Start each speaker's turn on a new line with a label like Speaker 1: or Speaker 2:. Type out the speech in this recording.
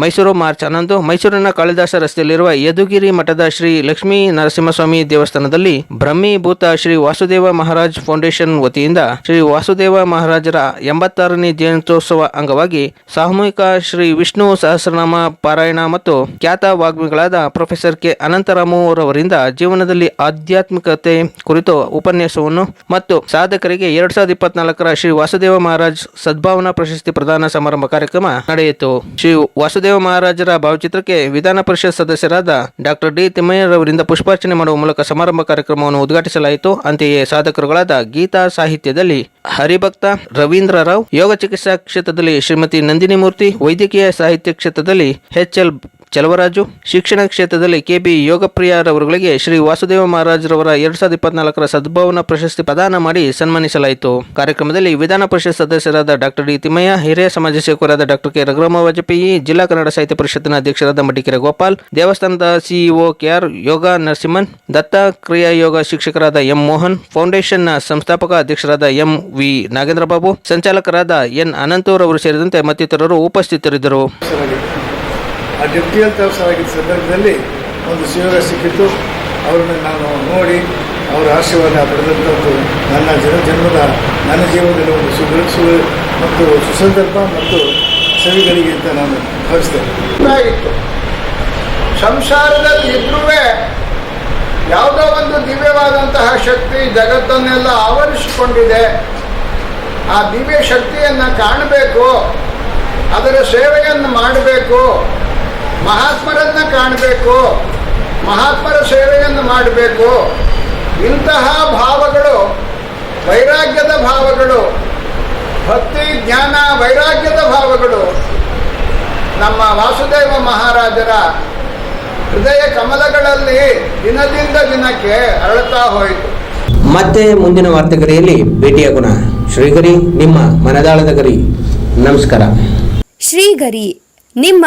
Speaker 1: Mysuru March ಹನ್ನೊಂದು, ಮೈಸೂರಿನ ಕಾಳಿದಾಸ ರಸ್ತೆಯಲ್ಲಿರುವ ಯದುಗಿರಿ ಮಠದ ಶ್ರೀ ಲಕ್ಷ್ಮೀ ನರಸಿಂಹಸ್ವಾಮಿ ದೇವಸ್ಥಾನದಲ್ಲಿ ಬ್ರಹ್ಮೀಭೂತ ಶ್ರೀ ವಾಸುದೇವ ಮಹಾರಾಜ್ ಫೌಂಡೇಶನ್ ವತಿಯಿಂದ ಶ್ರೀ ವಾಸುದೇವ ಮಹಾರಾಜರ ಎಂಬತ್ತಾರನೇ ಜಯಂತ್ಯೋತ್ಸವ ಅಂಗವಾಗಿ ಸಾಮೂಹಿಕ ಶ್ರೀ ವಿಷ್ಣು ಸಹಸ್ರನಾಮ ಪಾರಾಯಣ ಮತ್ತು ಖ್ಯಾತ ವಾಗ್ಮಿಗಳಾದ ಪ್ರೊಫೆಸರ್ ಕೆ ಅನಂತರಾಮುರವರಿಂದ ಜೀವನದಲ್ಲಿ ಆಧ್ಯಾತ್ಮಿಕತೆ ಕುರಿತು ಉಪನ್ಯಾಸವನ್ನು ಮತ್ತು ಸಾಧಕರಿಗೆ ಎರಡ್ ಸಾವಿರದ ಇಪ್ಪತ್ನಾಲ್ಕರ ಶ್ರೀ ವಾಸುದೇವ ಮಹಾರಾಜ್ ಸದ್ಭಾವನಾ ಪ್ರಶಸ್ತಿ ಪ್ರದಾನ ಸಮಾರಂಭ ಕಾರ್ಯಕ್ರಮ ನಡೆಯಿತು. ಶ್ರೀ ವಾಸುದೇವ ಮಹಾರಾಜರ ಭಾವಚಿತ್ರಕ್ಕೆ ವಿಧಾನ ಪರಿಷತ್ ಸದಸ್ಯರಾದ ಡಾಕ್ಟರ್ ಡಿ ತಿಮ್ಮಯ್ಯರವರಿಂದ ಪುಷ್ಪಾರ್ಚನೆ ಮಾಡುವ ಮೂಲಕ ಸಮಾರಂಭ ಕಾರ್ಯಕ್ರಮವನ್ನು ಉದ್ಘಾಟಿಸಲಾಯಿತು. ಅಂತೆಯೇ ಸಾಧಕರುಗಳಾದ ಗೀತಾ ಸಾಹಿತ್ಯದಲ್ಲಿ ಹರಿಭಕ್ತ ರವೀಂದ್ರ ರಾವ್, ಯೋಗ ಚಿಕಿತ್ಸಾ ಕ್ಷೇತ್ರದಲ್ಲಿ ಶ್ರೀಮತಿ ನಂದಿನಿ ಮೂರ್ತಿ ವೈದ್ಯಕೀಯ ಸಾಹಿತ್ಯ ಕ್ಷೇತ್ರದಲ್ಲಿ ಎಚ್ ಎಲ್ ಚಲವರಾಜು, ಶಿಕ್ಷಣ ಕ್ಷೇತ್ರದಲ್ಲಿ ಕೆಬಿ ಯೋಗಪ್ರಿಯರವರುಗಳಿಗೆ ಶ್ರೀ ವಾಸುದೇವ ಮಹಾರಾಜರವರ ಎರಡ್ ಸಾವಿರದ ಇಪ್ಪತ್ನಾಲ್ಕರ ಸದ್ಭಾವನಾ ಪ್ರಶಸ್ತಿ ಪ್ರದಾನ ಮಾಡಿ ಸನ್ಮಾನಿಸಲಾಯಿತು. ಕಾರ್ಯಕ್ರಮದಲ್ಲಿ ವಿಧಾನ ಪರಿಷತ್ ಸದಸ್ಯರಾದ ಡಾಕ್ಟರ್ ಡಿ ತಿಮ್ಮಯ್ಯ, ಹಿರಿಯ ಸಮಾಜ ಸೇವಕರಾದ ಡಾಕ್ಟರ್ ಕೆ ರಘುರಾಮ ವಾಜಪೇಯಿ ಜಿಲ್ಲಾ ಕನ್ನಡ ಸಾಹಿತ್ಯ ಪರಿಷತ್ತಿನ ಅಧ್ಯಕ್ಷರಾದ ಮಡಿಕೆರೆ ಗೋಪಾಲ್ ದೇವಸ್ಥಾನದ CEO K R Yoga Narasimhan, Datta Kriya Yoga ಶಿಕ್ಷಕರಾದ ಎಂ ಮೋಹನ್ ಫೌಂಡೇಶನ್ನ ಸಂಸ್ಥಾಪಕ ಅಧ್ಯಕ್ಷರಾದ ಎಂ ವಿ ನಾಗೇಂದ್ರ ಬಾಬು ಸಂಚಾಲಕರಾದ ಎನ್ ಅನಂತೂರ್ ಅವರು ಸೇರಿದಂತೆ ಮತ್ತಿತರರು ಉಪಸ್ಥಿತರಿದ್ದರು.
Speaker 2: ಆ ಡೆಪ್ಟಿ ಹೆಲ್ತ್ ಆಫೀಸರ್ ಆಗಿದ್ದ ಸಂದರ್ಭದಲ್ಲಿ ಒಂದು ಶಿವರ ಸಿಕ್ಕಿತ್ತು. ಅವರನ್ನು ನಾನು ನೋಡಿ ಅವರ ಆಶೀರ್ವಾದ ಪಡೆದಂಥದ್ದು ನನ್ನ ಜನ ಜನ್ಮದ ನನ್ನ ಜೀವನದಲ್ಲಿ ಒಂದು ಸುಗರ ಸು ಮತ್ತು ಸುಸಂದರ್ಭ ಮತ್ತು ಸವಿಗಳಿಗೆ ಅಂತ ನಾನು ಭಾವಿಸ್ತೇನೆ.
Speaker 3: ಇತ್ತು ಸಂಸಾರದಲ್ಲಿ ಇದ್ರೂ ಯಾವುದೋ ಒಂದು ದಿವ್ಯವಾದಂತಹ ಶಕ್ತಿ ಜಗತ್ತನ್ನೆಲ್ಲ ಆವರಿಸಿಕೊಂಡಿದೆ. ಆ ದಿವ್ಯ ಶಕ್ತಿಯನ್ನು ಕಾಣಬೇಕು, ಅದರ ಸೇವೆಯನ್ನು ಮಾಡಬೇಕು. ಮಹಾತ್ಮರನ್ನು ಕಾಣಬೇಕು ಮಹಾತ್ಮರ ಸೇವೆಯನ್ನು ಮಾಡಬೇಕು. ಇಂತಹ ಭಾವಗಳು ವೈರಾಗ್ಯದ ಭಾವಗಳು ಭಕ್ತಿ ಜ್ಞಾನ ವೈರಾಗ್ಯದ ಭಾವಗಳು ನಮ್ಮ ವಾಸುದೇವ ಮಹಾರಾಜರ ಹೃದಯ ಕಮಲಗಳಲ್ಲಿ ದಿನದಿಂದ ದಿನಕ್ಕೆ ಅರಳುತ್ತಾ ಹೋಯಿತು.
Speaker 4: ಮತ್ತೆ ಮುಂದಿನ ವಾರ್ತೆಗರಿಯಲ್ಲಿ ಭೇಟಿಯಾಗೋಣ ಶ್ರೀಗರಿ ನಿಮ್ಮ ಮನದಾಳದ ಗರಿ. ನಮಸ್ಕಾರ.
Speaker 5: ಶ್ರೀಗರಿ ನಿಮ್ಮ